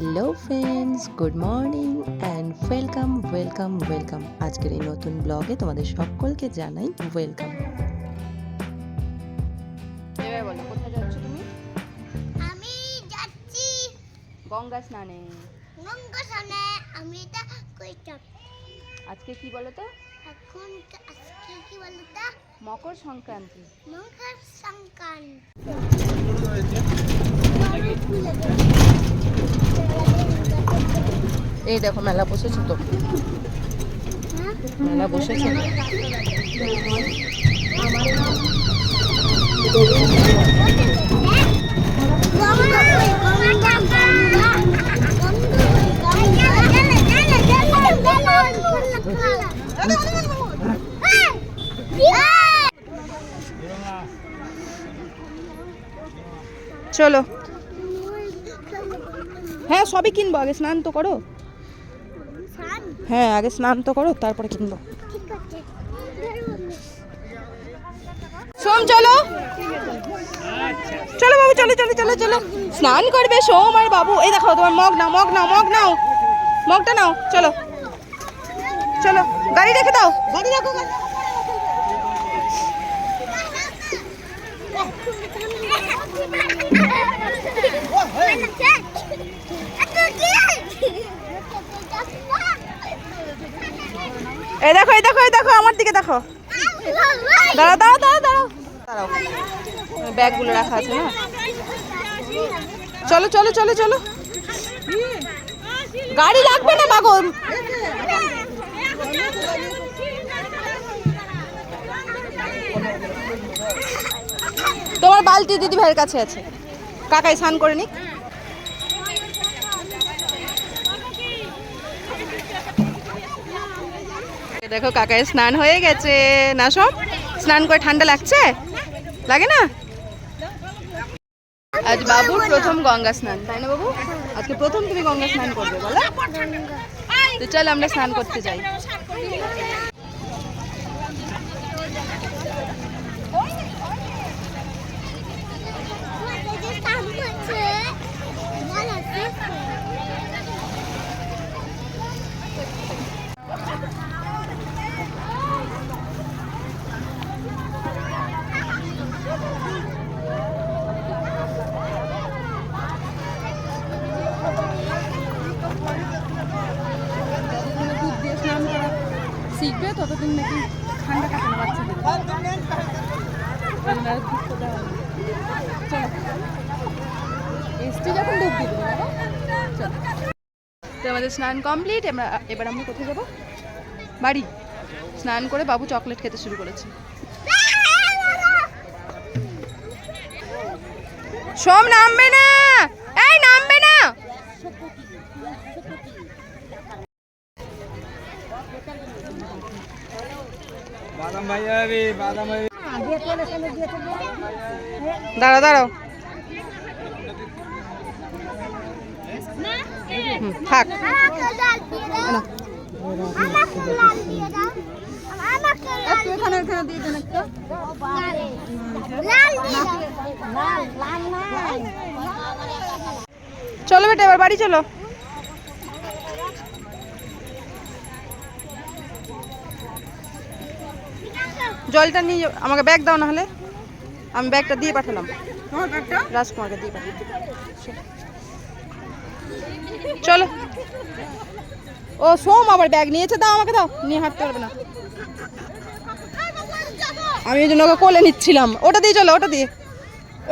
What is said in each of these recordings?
Hello friends good morning and welcome welcome welcome আজকের এই নতুন ব্লগে তোমাদের সকলকে জানাই ওয়েলকাম এবার বলো কোথায় যাচ্ছ তুমি? আমি যাচ্ছি। গঙ্গা স্নানে। গঙ্গাসানে আমি এটা কইতাম। আজকে কি বলো তো এখন আজকে কি বলতো? মকর সংক্রান্তি। মঙ্গল সংক্রান্তি। এই দেখো মেলা বসেছে তো। মেলা বসেছে। চলো। হ্যাঁ সবই কিনবো। আগে স্নান তো করো। হ্যাঁ আগে স্নান তো করো তারপরে কিনবো। সোম চলো। চলো বাবু চলো চলো চলো চলো। স্নান করবে সোম আর বাবু। এই দেখো তোমার মগ নাও মগ নাও মগ নাও। মগটা নাও চলো। চলো গাড়ি রেখে দাও। গাড়ি রাখো গাড়ি এই দেখো এই দেখো এই দেখো, আমার দিকে দেখো। দাঁড়াও দাঁড়াও দাঁড়াও দাঁড়াও। দাঁড়াও ব্যাগগুলো রাখা আছে না চলো চলো চলো চলো। গাড়ি লাগবে না বাগো তোমার বালতি দিদি ভাইয়ের কাছে আছে। কাকাই স্নান করে নিক। দেখো কাকায় স্নান হয়ে গেছে। না সব স্নান করে ঠান্ডা লাগছে? লাগে না? আজ বাবুর প্রথম গঙ্গা স্নান, তাই না বাবু? আজকে প্রথম তুমি গঙ্গা স্নান করবে, বলো। তো চল আমরা স্নান করতে যাই। শিখবে, ততদিন নাকি ঠান্ডা কাটে না এসটি যখন ডুব দিবে তো আমাদের স্নান কমপ্লিট আমরা, এবার আমরা কোথায় যাব? বাড়ি। স্নান করে বাবু চকলেট খেতে শুরু করেছে। সোম নামবে না এই নামবে না বাদাম ভাই যাবে বাদাম ভাই দাঁড়াও দাঁড়াও। থাক। এখানে এখানে চলো বেটা এবার বাড়ি চলো। জলটা নিয়ে আমাকে ব্যাগ দাও না হলে আমি ব্যাগটা দিয়ে পাঠালাম। রাজকুমারকে দিয়ে পাঠালাম। চলো। ও সোম আবার ব্যাগ নিয়েছে দাও আমাকে দাও। নিয়ে হাঁটতে পারবে না। আমি ওই জন্য ওকে কোলে নিচ্ছিলাম। ওটা দিয়ে চলো ওটা দিয়ে।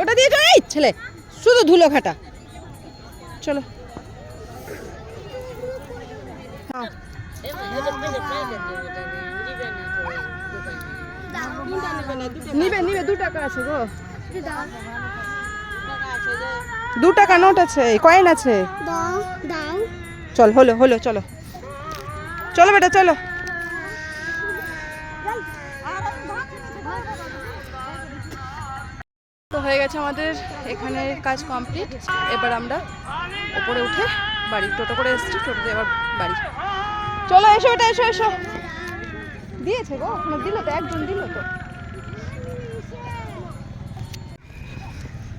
ওটা দিয়ে চলো এই ছেলে। শুধু ধুলো ঘাটা। চলো। হ্যাঁ। নিবে নিবে দু টাকা আছে গো। দু টাকা নোট আছে কয়েন আছে। চল হলো হলো চলো। চলো বেটা চলো। তো হয়ে গেছে আমাদের এখানে কাজ কমপ্লিট। এবার আমরা ওপরে উঠে বাড়ি টোটো করে এসেছি টোটোতে এবার বাড়ি। চলো এসো এটা এসো এসো। দিয়েছে গো ওখানে দিল তো, একজন দিল তো।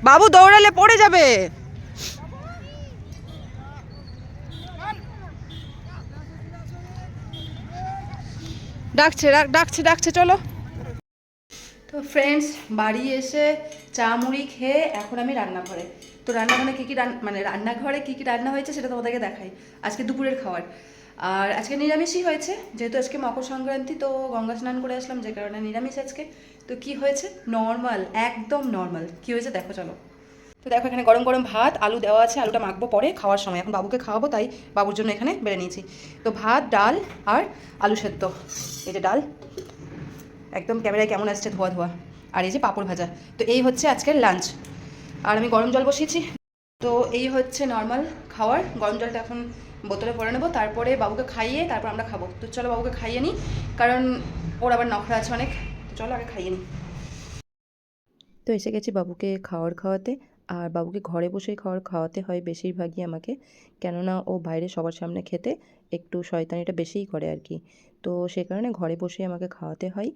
বাবু দৌড়ালে পড়ে যাবে। ডাকছে ডাকছে ডাকছে, চলো। তো ফ্রেন্ডস বাড়ি এসে চা মুড়ি খেয়ে এখন আমি রান্নাঘরে। তো রান্নাঘরে কী কী রান মানে রান্নাঘরে কী কী রান্না হয়েছে সেটা তোমাদেরকে দেখাই। আজকে দুপুরের খাবার। আর আজকে নিরামিষই হয়েছে, যেহেতু আজকে মকর সংক্রান্তি, তো গঙ্গা স্নান করে আসলাম, যে কারণে নিরামিষ আজকে। তো কি হয়েছে? নর্মাল, একদম নর্মাল। কি হয়েছে দেখো, চলো। তো দেখো, এখানে গরম গরম ভাত, আলু দেওয়া আছে, আলুটা মাখবো পরে, খাওয়ার সময়। এখন বাবুকে খাওয়াবো, তাই বাবুর জন্য এখানে বেড়ে নিয়েছি। তো ভাত, ডাল আর আলু সেদ্ধ। এই যে ডাল। একদম ক্যামেরায় কেমন আসছে ধোয়া ধোয়া। আর এই যে পাঁপড় ভাজা। তো এই হচ্ছে আজকের লাঞ্চ। আর আমি গরম জল বসিয়েছি। তো এই হচ্ছে নর্মাল খাওয়ার। গরম জলটা এখন বোতলে ভরে নেব। তারপরে বাবুকে খাইয়ে তারপর আমরা খাব। তো চলো বাবুকে খাইয়ে নিই কারণ ওর আবার নখরা আছে অনেক। তো চলো আগে খাইয়ে নিই তো এসে গেছি বাবুকে খাওয়ার খাওয়াতে। আর বাবুকে ঘরে বসেই খাওয়ার খাওয়াতে হয় বেশিরভাগই আমাকে। কেননা ও বাইরে সবার সামনে খেতে একটু শয়তানিটা বেশিই করে আর কি। তো সে কারণে ঘরে বসেই আমাকে খাওয়াতে হয়।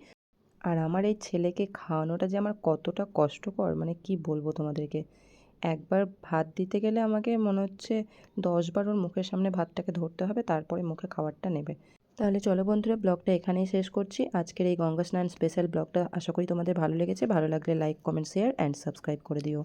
আর আমার এই ছেলেকে খাওয়ানোটা যে আমার কতটা কষ্টকর মানে কি বলব তোমাদেরকে? একবার ভাত দিতে গেলে আমাকে মনে হচ্ছে দশবার ওর মুখের সামনে ভাতটাকে ধরতে হবে, তারপরে মুখে খাবারটা নেবে। তাহলে চলো বন্ধুরা, ব্লগটা এখানেই শেষ করছি। আজকের এই গঙ্গা স্নান স্পেশাল ব্লগটা আশা করি তোমাদের ভালো লেগেছে। ভালো লাগলে like comment share and subscribe করে দিও।